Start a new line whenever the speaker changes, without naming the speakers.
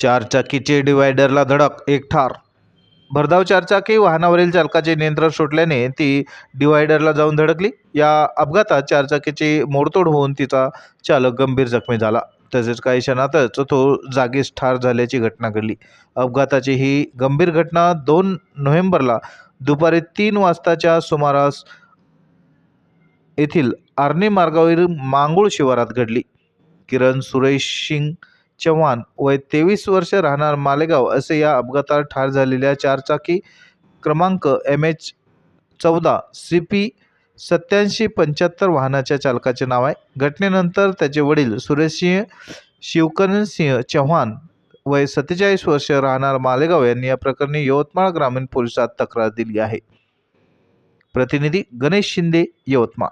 चारचाकीचे डिवायडरला धडक एक ठार. भरधाव चारचाकी वाहनावरील चालकाचे नियंत्रण सुटल्याने ती डिवायडरला जाऊन धडकली. या अपघातात चारचाकीची मोडतोड होऊन तिचा चालक गंभीर जखमी झाला. तसेच काही क्षणातच तो जागीच ठार झाल्याची घटना घडली. अपघाताची ही गंभीर घटना दोन नोव्हेंबरला दुपारी तीन वाजताच्या सुमारास येथील आर्णी मार्गावरील मांगूळ शिवारात घडली. किरण सुरेश सिंग चव्हाण वय तेवीस वर्ष राहणार मालेगाव असे या अपघातात ठार झालेल्या चारचाकी क्रमांक एम एच चौदा सी पी सत्याऐंशी पंच्याहत्तर वाहनाच्या चालकाचे नाव आहे. घटनेनंतर त्याचे वडील सुरेशसिंह शिवकरणसिंह चव्हाण वय सत्तेचाळीस वर्ष राहणार मालेगाव यांनी या प्रकरणी यवतमाळ ग्रामीण पोलिसात तक्रार दिली आहे. प्रतिनिधी गणेश शिंदे यवतमाळ.